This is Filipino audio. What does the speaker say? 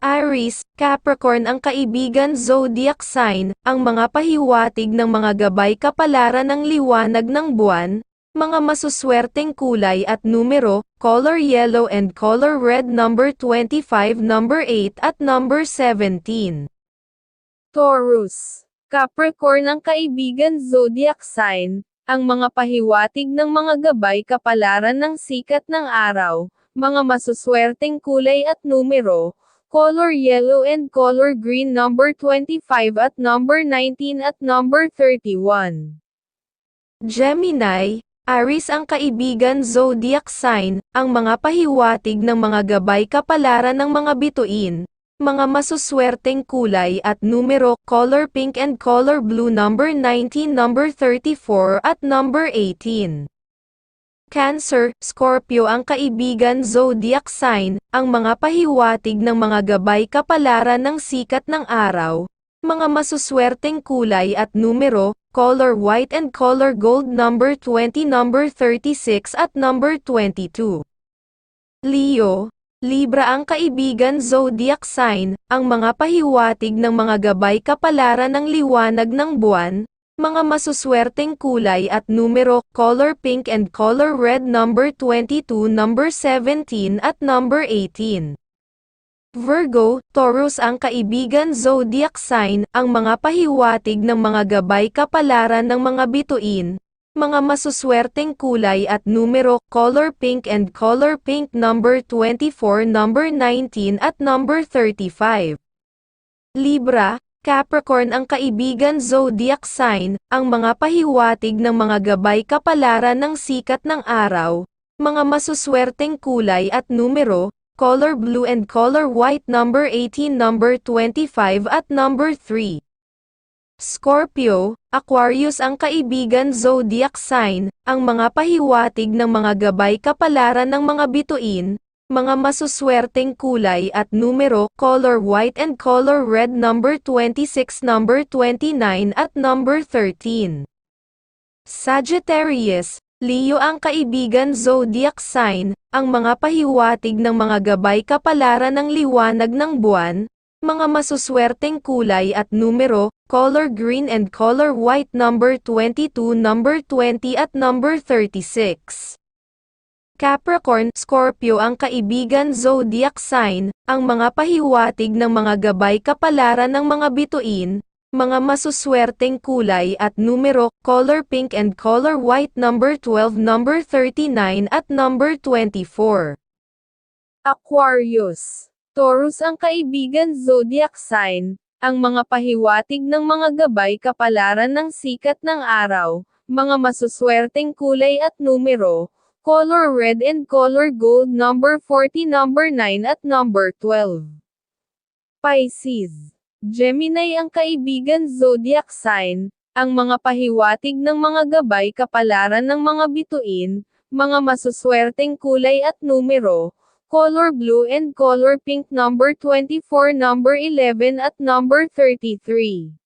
Aries, Capricorn ang kaibigan zodiac sign, ang mga pahiwatig ng mga gabay kapalaran ng liwanag ng buwan, mga masuswerteng kulay at numero, color yellow and color red number 25, number 8 at number 17. Taurus, Capricorn ang kaibigan zodiac sign, ang mga pahiwatig ng mga gabay kapalaran ng sikat ng araw, mga masuswerteng kulay at numero, color yellow and color green number 25 at number 19 at number 31. Gemini, Aries ang kaibigan zodiac sign, ang mga pahiwatig ng mga gabay kapalaran ng mga bituin, mga masuswerteng kulay at numero, color pink and color blue number 19, number 34 at number 18. Cancer, Scorpio ang kaibigan zodiac sign, ang mga pahiwatig ng mga gabay kapalaran ng sikat ng araw, mga masuswerteng kulay at numero, color white and color gold number 20 number 36 at number 22. Leo, Libra ang kaibigan zodiac sign, ang mga pahiwatig ng mga gabay kapalaran ng liwanag ng buwan, mga masuswerteng kulay at numero, color pink and color red number 22, number 17 at number 18. Virgo, Taurus ang kaibigan zodiac sign, ang mga pahiwatig ng mga gabay kapalaran ng mga bituin, mga masuswerteng kulay at numero, color pink and color pink number 24, number 19 at number 35. Libra, Capricorn ang kaibigan zodiac sign, ang mga pahiwatig ng mga gabay kapalaran ng sikat ng araw, mga masuswerteng kulay at numero, color blue and color white number 18 number 25 at number 3. Scorpio, Aquarius ang kaibigan zodiac sign, ang mga pahiwatig ng mga gabay kapalaran ng mga bituin, mga masuswerteng kulay at numero, color white and color red number 26, number 29 at number 13. Sagittarius, Leo ang kaibigan zodiac sign, ang mga pahiwatig ng mga gabay kapalaran ng liwanag ng buwan, mga masuswerteng kulay at numero, color green and color white number 22, number 20 at number 36. Capricorn, Scorpio ang kaibigan zodiac sign, ang mga pahiwatig ng mga gabay kapalaran ng mga bituin, mga masuswerteng kulay at numero, color pink and color white number 12, number 39 at number 24. Aquarius, Taurus ang kaibigan zodiac sign, ang mga pahiwatig ng mga gabay kapalaran ng sikat ng araw, mga masuswerteng kulay at numero, color red and color gold number 40 number 9 at number 12. Pisces, Gemini ang kaibigan zodiac sign, ang mga pahiwatig ng mga gabay kapalaran ng mga bituin, mga masuswerteng kulay at numero, color blue and color pink number 24 number 11 at number 33.